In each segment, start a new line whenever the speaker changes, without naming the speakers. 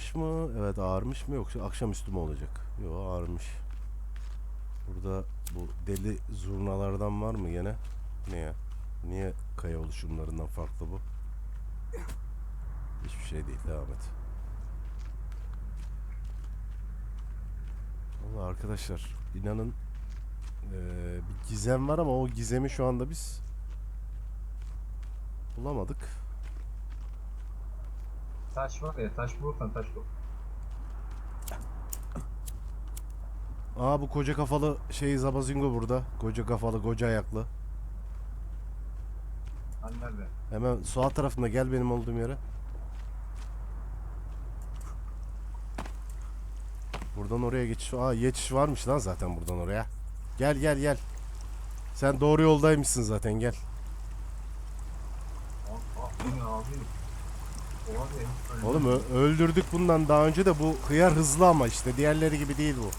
ağırmış mı? Evet ağırmış mı yoksa akşamüstü mü olacak? Yok ağırmış. Burada bu deli zurnalardan var mı gene? Ne ya? Niye kaya oluşumlarından farklı bu? Hiçbir şey değil. Devam et. Valla arkadaşlar inanın eee, bir gizem var ama o gizemi şu anda biz bulamadık.
Taş var ya taş bulursan taş bul.
Aa bu koca kafalı şey Zabazingo burada. Koca kafalı, koca ayaklı.
Hani nerede?
Hemen sağ tarafında gel benim olduğum yere. Buradan oraya geçiş. Aa geçiş varmış lan zaten buradan oraya. Gel gel gel. Sen doğru yoldaymışsın zaten gel.
Beni abi.
Oğlum ö- öldürdük bundan daha önce de bu hıyar hızlı ama işte diğerleri gibi değil bu.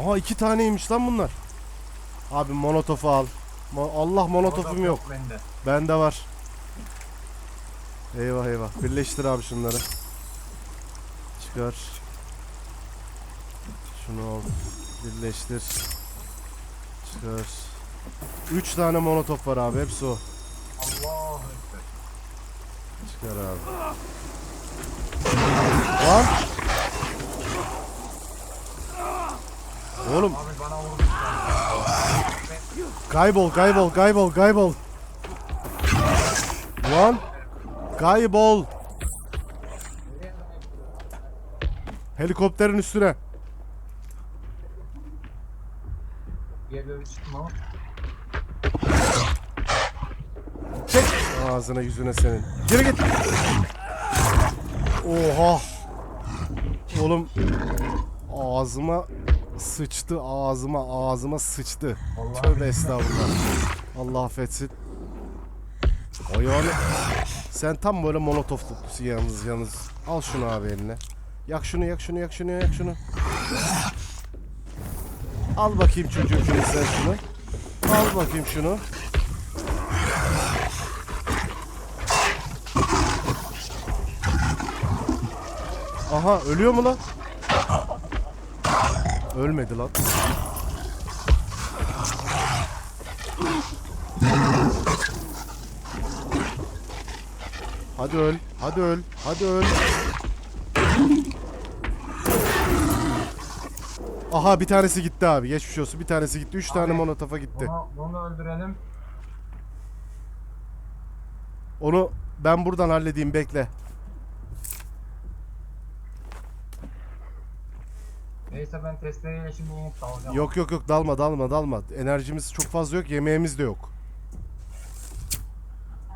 Aha iki taneymiş lan bunlar. Abi molotofu al. Mo- Allah molotofum yok.
Bende.
Bende var. Eyvah eyvah. Birleştir abi şunları. Çıkar. Şunu al. Birleştir. Çıkar. Üç tane molotof var abi. Hepsi o.
Allah.
Çıkar abi. Lan! Oğlum kaybol kaybol kaybol kaybol. Lan! Kaybol. Helikopterin üstüne.
Böyle çıktım ama.
Çek. Ağzına yüzüne senin. Geri git. Oha. Oğlum ağzıma sıçtı ağzıma ağzıma sıçtı.
Allah
Tövbe estağfurullah. Allah affetsin. Ayağını... Sen tam böyle molotof tutkusu yalnız yalnız. Al şunu abi eline. Yak şunu yak şunu yak şunu yak şunu. Al bakayım çocuğum şunu sen şunu. Al bakayım şunu. Aha ölüyor mu lan? Ölmedi lan. Hadi öl, hadi öl, hadi öl. Aha bir tanesi gitti abi. Geçmiş olsun. Bir tanesi gitti. Üç tane
Abi.
monotofa gitti.
Bunu, bunu öldürelim.
Onu ben buradan halledeyim bekle.
Neyse ben testereyle şimdi umut alacağım.
Yok yok yok dalma dalma dalma. Enerjimiz çok fazla yok. Yemeğimiz de yok.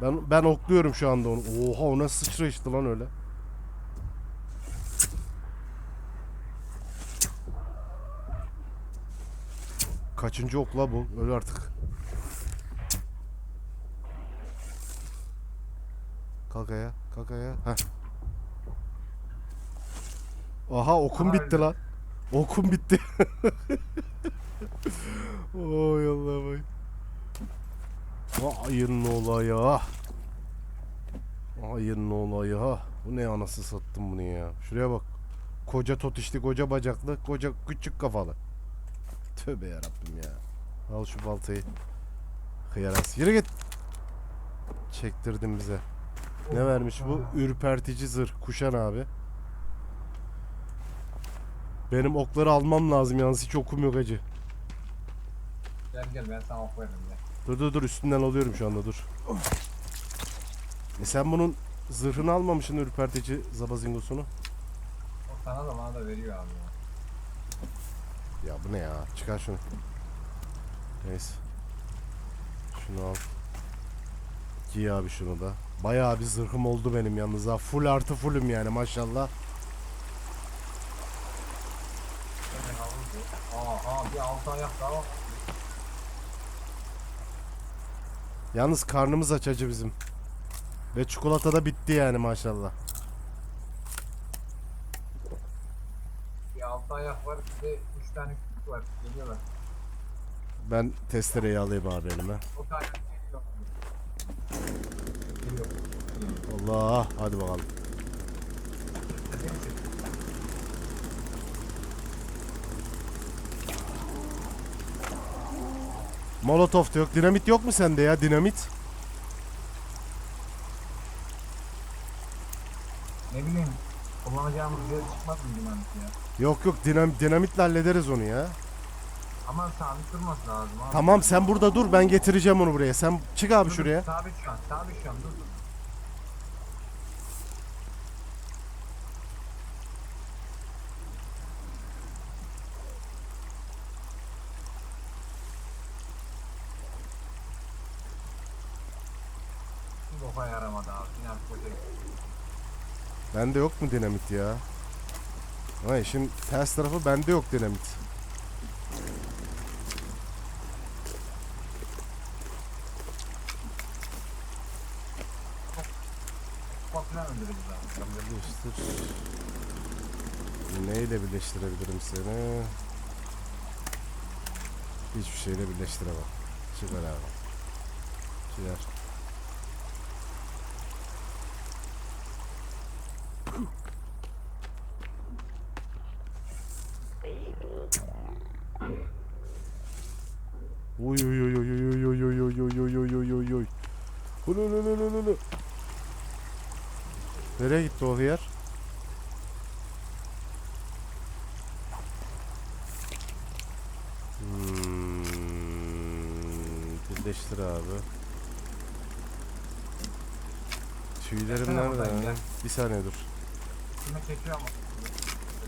Ben ben okluyorum şu anda onu. Oha o nasıl sıçrayıştı lan öyle. Kaçıncı okla bu? Öl artık. Kalk ayağa, kalk ayağa. Heh. Aha okum
Aha,
bitti lan. Okum bitti. Oy Allah vay. Ayın olayı. Ayın olayı. Bu ne anası sattım bunu ya. Şuraya bak. Koca totişli, koca bacaklı, koca küçük kafalı. Tövbe yarabbim ya. Al şu baltayı. Hıyaras. Yürü git. Çektirdin bize. Ne vermiş bu? Ürpertici zırh. Kuşan abi. Benim okları almam lazım yalnız hiç okum yok acı.
Gel gel ben sana ok veririm gel.
Dur dur dur üstünden alıyorum şu anda dur. E sen bunun zırhını almamışsın ürpertici zabazingosunu.
O sana da bana da veriyor abi ya.
Ya bu ne ya? Çıkar şunu. Neyse. Şunu al. Giy abi şunu da. Bayağı bir zırhım oldu benim yalnız ha. Full artı fullüm yani maşallah.
Hemen alırdı. Aa ayak daha var.
Yalnız karnımız aç acı bizim. Ve çikolata da bitti yani maşallah.
Bir altı ayak var bir de üç tane küçük var. Geliyorlar.
Ben testereyi alayım abi elime.
O tane geliyor. Geliyor.
Allah hadi bakalım. Molotov da yok. Dinamit yok mu sende ya? Dinamit.
Ne bileyim. Kullanacağımız yer çıkmaz mı dinamit ya?
Yok yok dinam dinamitle hallederiz onu ya.
Ama sabit durması lazım abi.
Tamam sen burada dur ben getireceğim onu buraya. Sen çık abi
Dur, dur,
şuraya.
Sabit şu an. Sabit şu an. Dur dur. Bir boka yaramadı abi. Dinamit koca.
Bende yok mu dinamit ya? Ama işin ters tarafı bende yok dinamit. Birleştir. Neyle birleştirebilirim seni? Hiçbir şeyle birleştiremem. Çıkar abi. Çıkar. Uy uy uy uy uy uy uy uy uy uy uy uy uy uy. Ulu ulu ulu ulu ulu. Nereye gitti o hıyar? Hmm, birleştir abi. Tüylerim nerede? Bir saniye dur.
Kime çekiyor ama.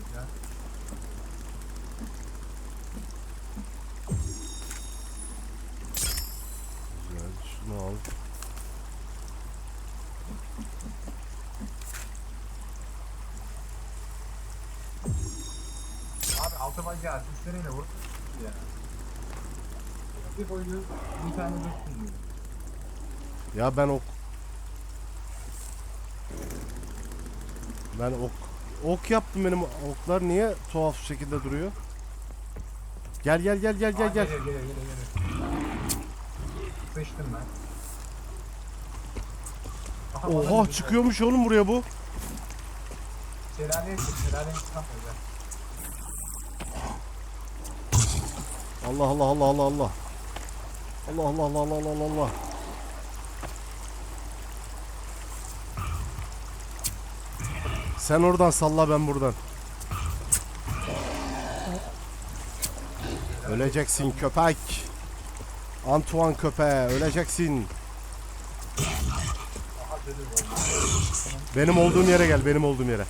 Güzel.
Güzel. Şunu al.
Abi altı bacağı üstleriyle vur. Ya. Bir boylu bir tane dört diyor.
Ya ben ok... Ben ok... Ok yaptım benim oklar niye tuhaf şekilde duruyor? Gel gel gel gel gel gel.
Geliyor geliyor geliyor geliyor. Sıçtım ben. Aha, bana
Oha
bir-
çıkıyormuş oğlum buraya bu.
Şelaleye çık, şelaleye çıkamıyor
Allah Allah Allah Allah Allah. Allah Allah Allah Allah Allah Allah. Sen oradan salla ben buradan. Öleceksin köpek. Antoine köpeğe öleceksin. Benim olduğum yere gel benim olduğum yere.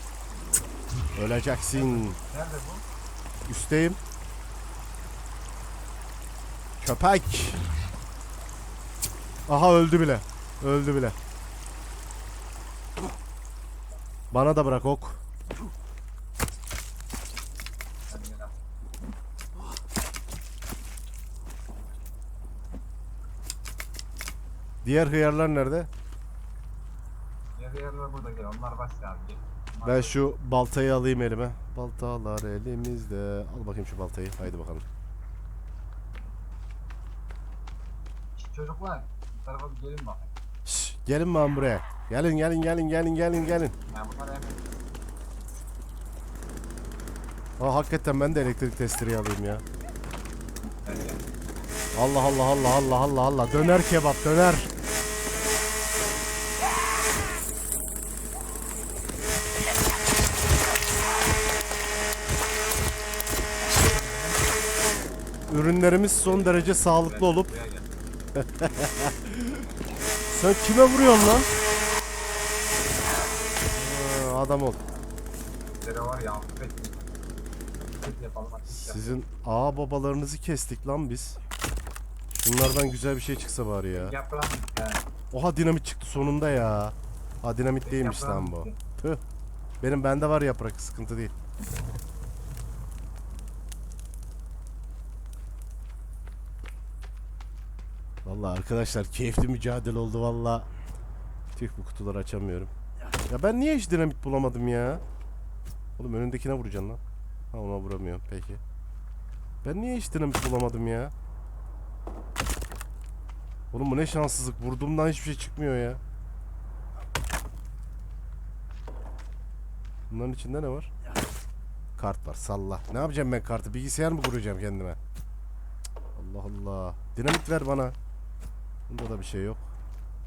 Öleceksin.
Nerede bu?
Üsteyim. Köpek. Aha öldü bile. Öldü bile. Bana da bırak ok. Diğer hıyarlar nerede?
Diğer yerler burada gel. Onlar başla abi. Gel.
Ben şu baltayı alayım elime. Baltalar elimizde. Al bakayım şu baltayı. Haydi bakalım.
Çocuklar. Bu tarafa bir gelin bakayım.
Şş, gelin lan buraya. Gelin gelin gelin gelin gelin gelin.
Ya bunlar hemen
Aa hakikaten ben de elektrik testereyi alayım ya. Allah Allah Allah Allah Allah Allah. Döner kebap döner. Ürünlerimiz son derece sağlıklı olup. sen kime vuruyorsun lan? Adam ol.
Dere var ya.
Sizin ağ babalarınızı kestik lan biz. Bunlardan güzel bir şey çıksa bari ya. Oha dinamit çıktı sonunda ya. Ha dinamit değilmiş lan bu. Tüh. Benim bende var yaprak sıkıntı değil. Vallahi arkadaşlar keyifli mücadele oldu valla. Tüh bu kutuları açamıyorum. Ya ben niye hiç dinamit bulamadım ya? Oğlum önündekine vuracaksın lan. Ha ona vuramıyorum peki. Ben niye hiç dinamit bulamadım ya? Oğlum bu ne şanssızlık. Vurduğumdan hiçbir şey çıkmıyor ya. Bunların içinde ne var? Kart var. Salla. Ne yapacağım ben kartı? Bilgisayar mı kuracağım kendime? Allah Allah. Dinamit ver bana. Bunda da bir şey yok.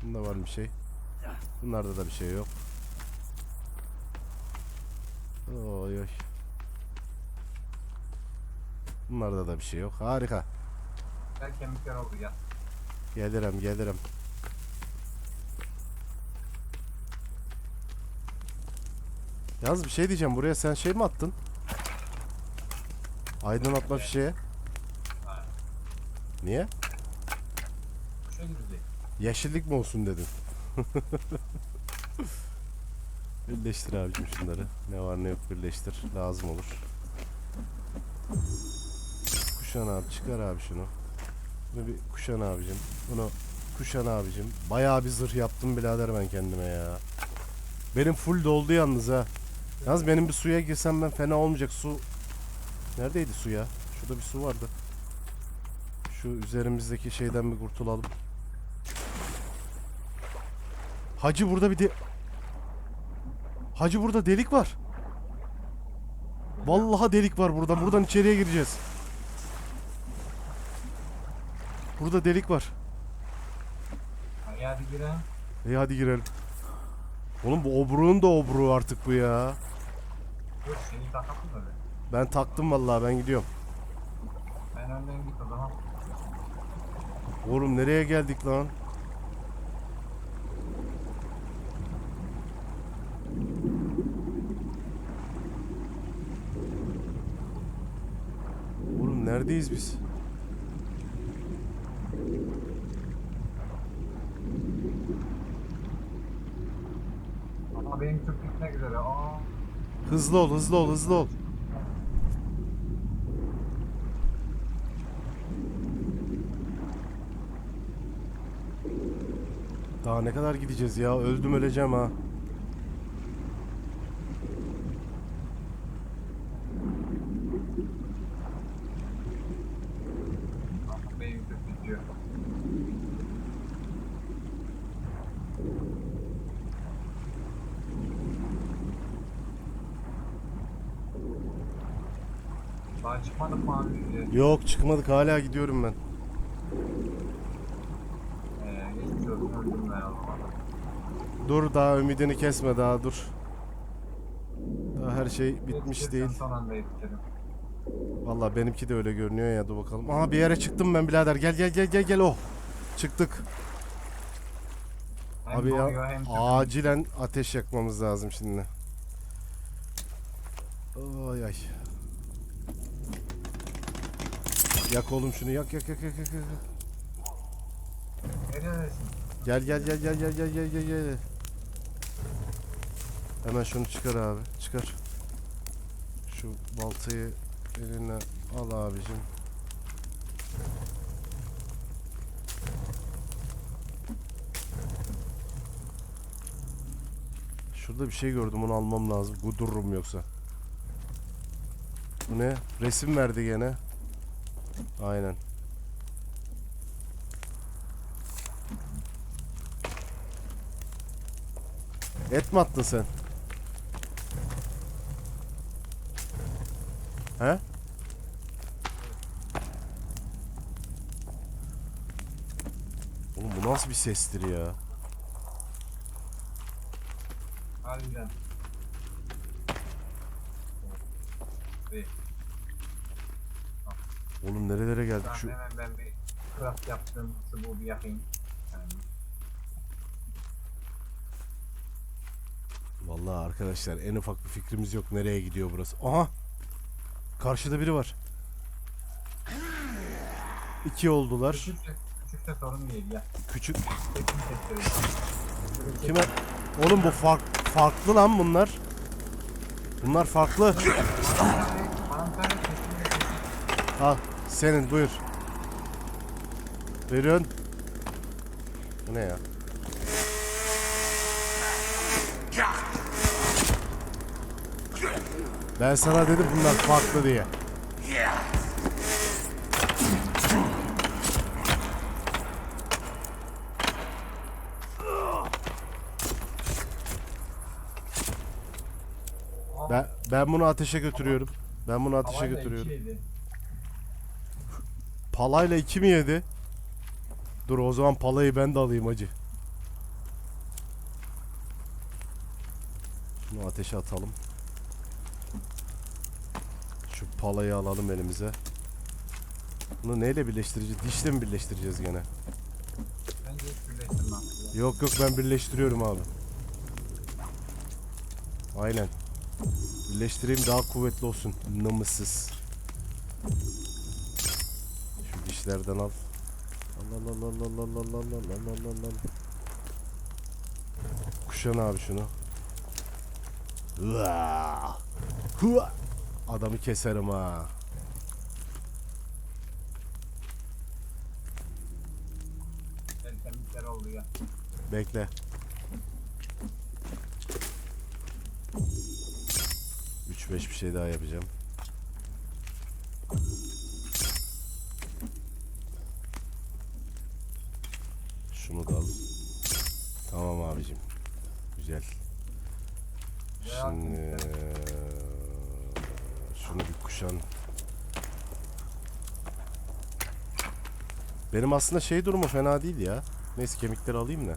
Bunda var bir şey. Bunlarda da bir şey yok. Oy oy. Bunlarda da bir şey yok. Harika.
Gel kemikler oldu gel.
Gelirim gelirim. Yalnız bir şey diyeceğim. Buraya sen şey mi attın? Aydınlatma fişeği. Niye? Yeşillik mi olsun dedin? birleştir abicim şunları. Ne var ne yok birleştir. Lazım olur. Kuşan abi çıkar abi şunu. Bunu bir kuşan abicim. Bunu kuşan abicim. Bayağı bir zırh yaptım birader ben kendime ya. Benim full doldu yalnız ha. Yalnız benim bir suya girsem ben fena olmayacak. Su Neredeydi su ya? Şurada bir su vardı. Şu üzerimizdeki şeyden bir kurtulalım. Hacı burada bir de... Hacı burada delik var. Vallahi delik var buradan. Buradan içeriye gireceğiz. Burada delik var.
Hadi hadi girelim.
İyi hadi girelim. Oğlum bu obruğun da obruğu artık bu ya.
Yok seni takatın öyle.
Ben taktım vallahi ben gidiyorum.
Ben önden git o zaman.
Oğlum nereye geldik lan? Neredeyiz biz?
Ama benim Türk gitmek üzere. Aa.
Hızlı ol, hızlı ol, hızlı ol. Daha ne kadar gideceğiz ya? Öldüm öleceğim ha.
Ama benim Türk gidiyor. Daha çıkmadık mı abi?
Yok çıkmadık hala gidiyorum ben.
Ee, geçmiş olsun öldüm ben o zaman.
Dur daha ümidini kesme daha dur. Daha her şey bitmiş değil.
Son anda yetişirim.
Vallahi benimki de öyle görünüyor ya dur bakalım. Aha bir yere çıktım ben birader. Gel gel gel gel gel oh. Çıktık.
Hem
Abi ya
hem
acilen ateş yakmamız lazım şimdi. Ay ay. Yak oğlum şunu yak yak yak yak yak. yak.
Neredesin?
Gel gel gel gel gel gel gel gel gel. Hemen şunu çıkar abi. Çıkar. Şu baltayı eline al abicim. Şurada bir şey gördüm onu almam lazım. Gudururum yoksa. Bu ne? Resim verdi gene. Aynen. Et mi attın sen? He? Oğlum bu nasıl bir sestir ya?
Harbiden. Ve
Oğlum şu?
hemen ben bir craft yaptım. Çubuğu bir yakayım. Yani
Vallahi arkadaşlar en ufak bir fikrimiz yok nereye gidiyor burası. Aha! Karşıda biri var. İki oldular.
küçük de, küçük de sorun değil ya.
Küçük. Kime? Oğlum bu fark, farklı lan bunlar. Bunlar farklı. Al senin buyur. Veriyorsun. Bu ne ya? Ben sana dedim bunlar farklı diye. Ben bunu ateşe götürüyorum. Ben bunu ateşe götürüyorum. Palayla iki mi yedi? Dur o zaman palayı ben de alayım hacı. Bunu ateşe atalım. Şu palayı alalım elimize. Bunu neyle birleştireceğiz? Dişle mi birleştireceğiz gene?
Bence hiç birleştirmem.
Yok yok ben birleştiriyorum abi. Aynen. Birleştireyim daha kuvvetli olsun. Nımısız. Şu dişlerden al. Al al al al al al al al al al al al al. Kuşan abi şunu. Adamı keserim ha. Bekle. 3 5 bir şey daha yapacağım. Şunu da al. Tamam abicim. Güzel. Şimdi şunu bir kuşan. Benim aslında şey durumu fena değil ya. Neyse kemikleri alayım da.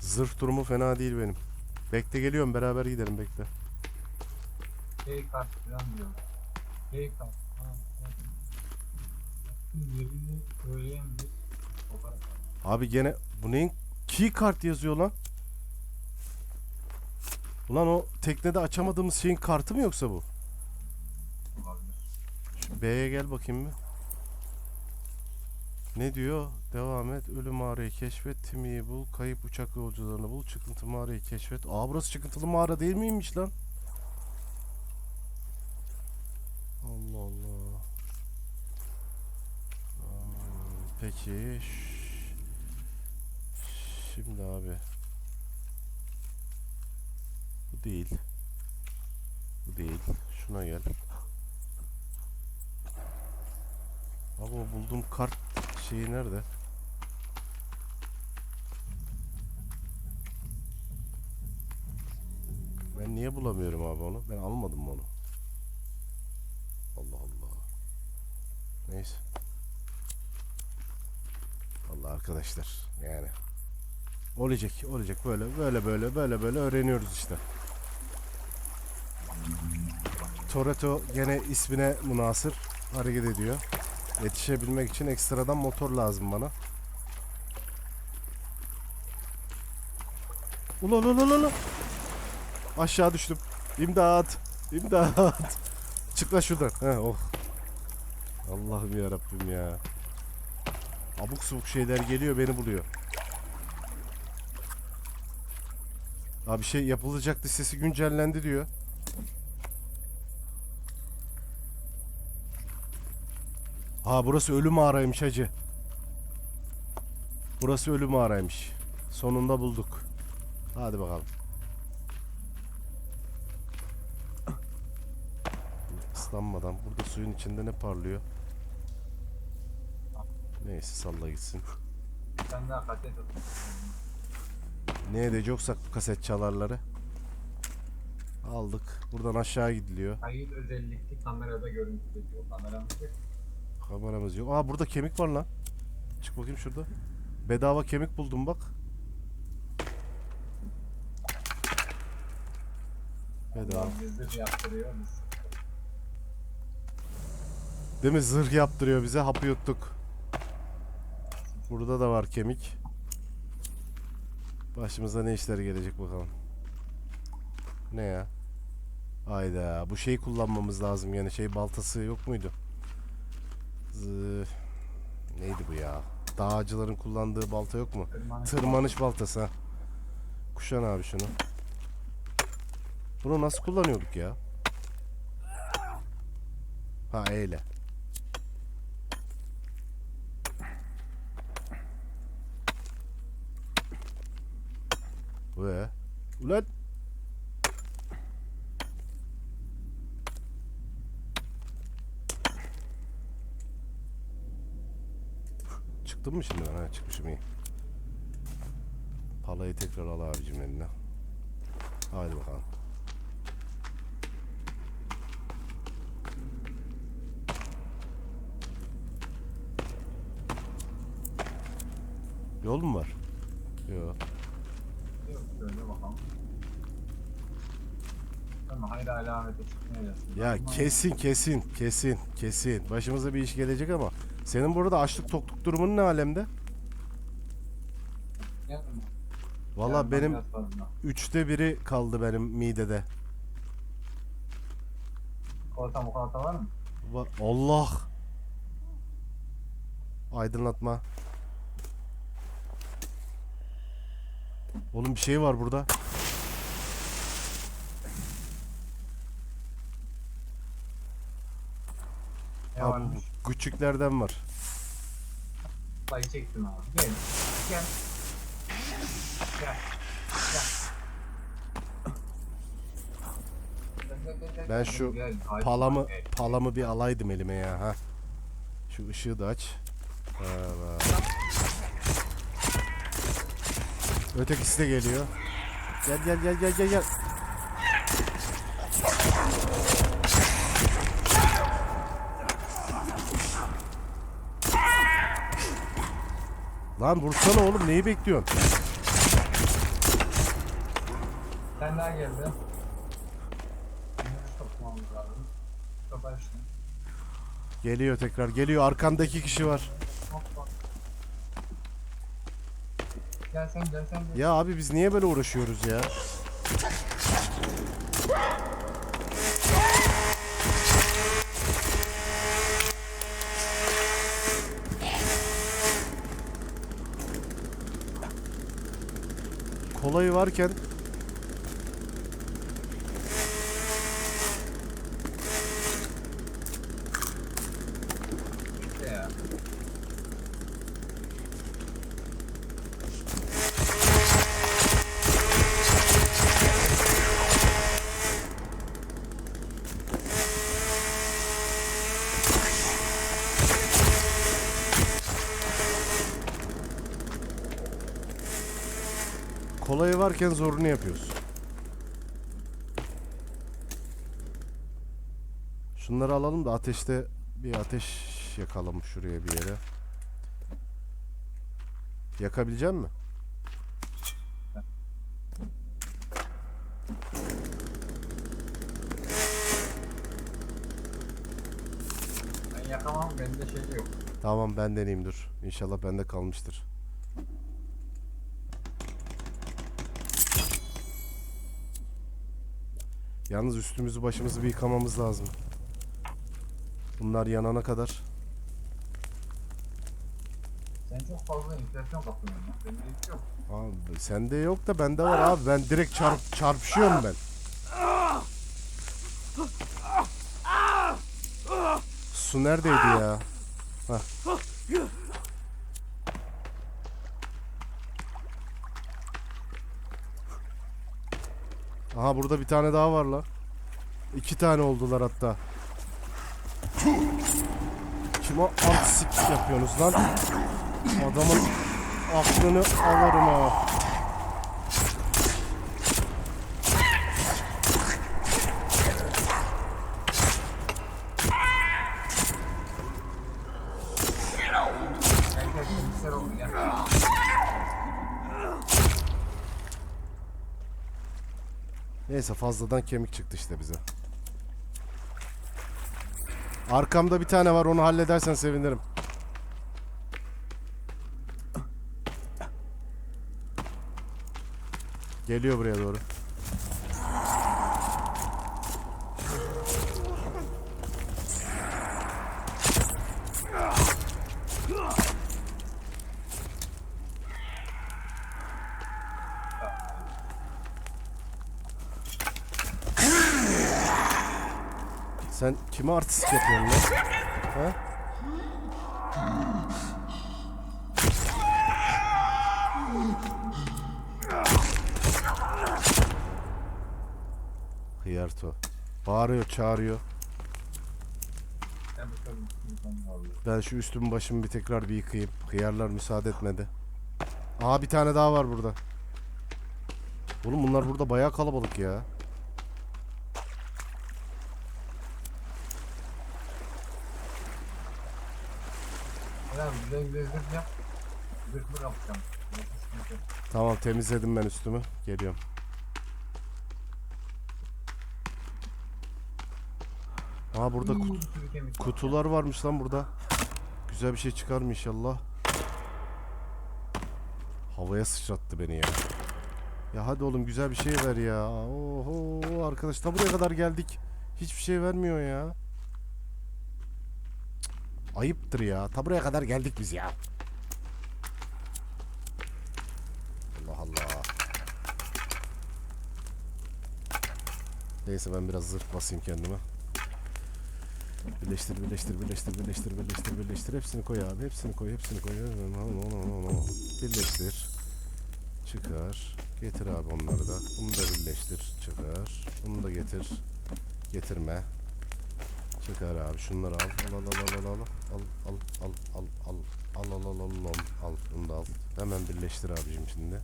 Zırh durumu fena değil benim. Bekle geliyorum beraber gidelim bekle.
Şey kart falan diyor. Şey kart. Yerini.
Abi gene bu neyin key kart yazıyor lan? Ulan o teknede açamadığımız şeyin kartı mı yoksa bu? B'ye gel bakayım bir. Ne diyor? Devam et. Ölü mağarayı keşfet. Timi'yi bul. Kayıp uçak yolcularını bul. Çıkıntı mağarayı keşfet. Aa burası çıkıntılı mağara değil miymiş lan? Allah Allah. Hmm, Peki. Şimdi abi. Bu değil. Bu değil. Şuna gel. Abi o bulduğum kart şeyi nerede? Ben niye bulamıyorum abi onu? Ben almadım onu? Allah Allah. Neyse. Allah arkadaşlar yani. Olacak, olacak böyle böyle böyle böyle böyle öğreniyoruz işte. Toretto gene ismine münasır hareket ediyor. Yetişebilmek için ekstradan motor lazım bana. Ulan ulan ulan ulan. Aşağı düştüm. İmdat. İmdat. Çık lan şuradan. He oh. Allah'ım ya Rabbim ya. Abuk subuk şeyler geliyor beni buluyor. Abi şey yapılacak listesi güncellendi diyor. Ha burası ölü mağaraymış hacı. Burası ölü mağaraymış. Sonunda bulduk. Hadi bakalım. Islanmadan burada suyun içinde ne parlıyor? Neyse salla gitsin.
Sen daha kaset.
Ne edeceksak bu kaset çalarları. Aldık. Buradan aşağı gidiliyor.
Kayıt özellikli kamerada görüntü ediyor. Kameramız yok.
Kameramız yok. Aa burada kemik var lan. Çık bakayım şurada. Bedava kemik buldum bak. Bedava. Değil mi? Zırh yaptırıyor bize. Hapı yuttuk. Burada da var kemik. Başımıza ne işler gelecek bakalım. Ne ya? Ayda bu şeyi kullanmamız lazım yani şey baltası yok muydu? Zı... Neydi bu ya? Dağcıların kullandığı balta yok mu?
tırmanış
Tırmanış baltası ha. Kuşan abi şunu. Bunu nasıl kullanıyorduk ya? Ha eyle. Ve ulan Çıktım mı şimdi ben? Ha, çıkmışım iyi. Palayı tekrar al abicim eline. Haydi bakalım. Yol mu var? Yok.
Yok şöyle bakalım. Tamam hayra alameti çıkmayacağız.
Ya kesin kesin kesin kesin. Başımıza bir iş gelecek ama senin burada açlık tokluk durumun ne alemde? Valla benim üçte biri kaldı benim midede.
Korta mukarta var mı?
Va- Allah. Aydınlatma. Oğlum bir şey var burada.
Ne
Abi
varmış?
Küçüklerden var.
Sayı çektim abi. Gel. Gel. Gel.
Ben şu
gel.
Palamı palamı bir alaydım elime ya ha. Şu ışığı da aç. Evet. Ötekisi de geliyor. Gel gel gel gel gel gel. Lan vursana oğlum neyi bekliyorsun?
Sen daha geldi.
Geliyor tekrar geliyor arkandaki kişi var.
Sen gel sen gel.
Ya abi biz niye böyle uğraşıyoruz ya? Kolayı varken
İşte ya.
Kolayı varken zorunu yapıyoruz. Şunları alalım da ateşte bir ateş yakalım şuraya bir yere. Yakabilecek mi?
Ben yakamam bende şey yok.
Tamam ben deneyeyim dur. İnşallah bende kalmıştır. Yalnız üstümüzü başımızı bir yıkamamız lazım. Bunlar yanana kadar.
Sen çok fazla enflasyon kapıyorsun ya. Bende hiç yok.
Abi sende yok da bende var abi. Ben direkt çarp çarpışıyorum ben. Su neredeydi ya? Hah. Aha burada bir tane daha var la. İki tane oldular hatta. Kime artistik yapıyorsunuz lan? Adamın aklını alırım ha. Neyse fazladan kemik çıktı işte bize. Arkamda bir tane var onu halledersen sevinirim. Geliyor buraya doğru. Sen kime artistik yapıyorsun lan? Ha? Hıyarto. Bağırıyor, çağırıyor.
Ben
şu üstümü başımı bir tekrar bir yıkayayım. Hıyarlar müsaade etmedi. Aha bir tane daha var burada. Oğlum bunlar burada bayağı kalabalık ya.
Güzel güzel zırh yap. Zırhlı.
Tamam temizledim ben üstümü. Geliyorum. Aa burada
Uuu,
kut- kutular varmış lan burada. Güzel bir şey çıkar mı inşallah? Havaya sıçrattı beni ya. Ya hadi oğlum güzel bir şey ver ya. Oho arkadaş ta buraya kadar geldik. Hiçbir şey vermiyor ya. Ayıptır ya. Ta buraya kadar geldik biz ya. Allah Allah. Neyse ben biraz zırh basayım kendime. Birleştir, birleştir, birleştir, birleştir, birleştir, birleştir. Hepsini koy abi. Hepsini koy, hepsini koy. Birleştir. Çıkar. Getir abi onları da. Bunu da birleştir. Çıkar. Bunu da getir. Getirme. Çıkar abi. Şunları al. Al al al al al al. Al al al al al al al al al al. Bunu da al. Hemen birleştir abicim şimdi.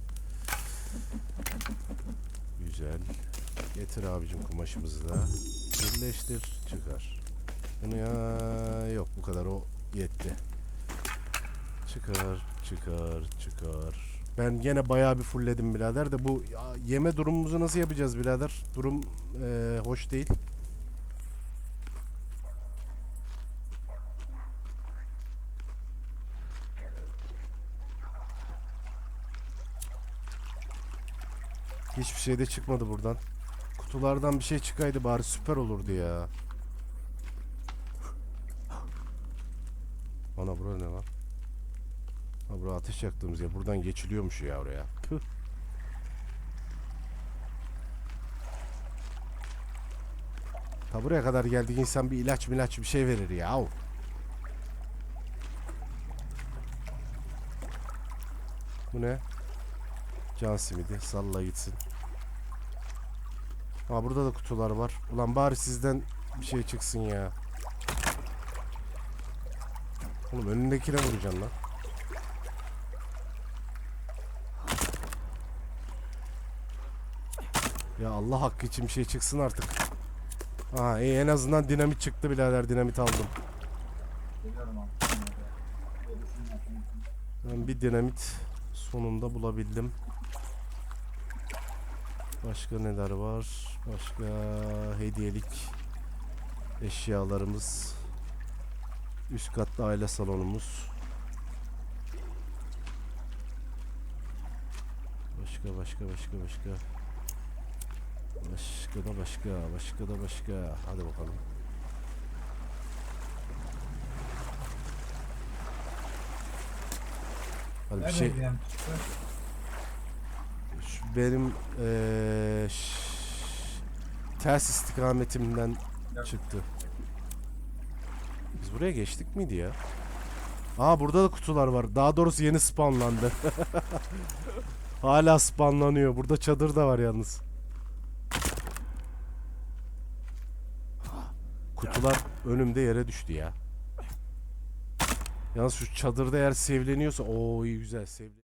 Güzel. Getir abicim kumaşımızı da. Birleştir. Çıkar. Bunu ya yok bu kadar o yetti. Çıkar, çıkar, çıkar. Ben gene bayağı bir fullledim birader de bu yeme durumumuzu nasıl yapacağız birader? Durum eee, hoş değil. Hiçbir şey de çıkmadı buradan. Kutulardan bir şey çıkaydı bari süper olurdu ya. Ana bura ne lan? Ha bura ateş yaktığımız yer. Buradan geçiliyormuş ya oraya. Püh. Ta buraya kadar geldik insan bir ilaç milaç bir şey verir ya. Bu ne? Can simidi. Salla gitsin. Ha burada da kutular var. Ulan bari sizden bir şey çıksın ya. Oğlum önündekine vuracaksın lan. Ya Allah hakkı için bir şey çıksın artık. Ha iyi en azından dinamit çıktı birader dinamit aldım. Ben bir dinamit sonunda bulabildim. Başka neler var? Başka hediyelik eşyalarımız. Üst katta aile salonumuz. Başka başka başka başka. Başka da başka, başka da başka. Hadi bakalım. Hadi bir şey. Benim eee, ş- ters istikametimden çıktı. Biz buraya geçtik miydi ya? Aa burada da kutular var. Daha doğrusu yeni spawnlandı. Hala spawnlanıyor. Burada çadır da var yalnız. Kutular önümde yere düştü ya. Yalnız şu çadırda eğer sevleniyorsa o iyi güzel sevli.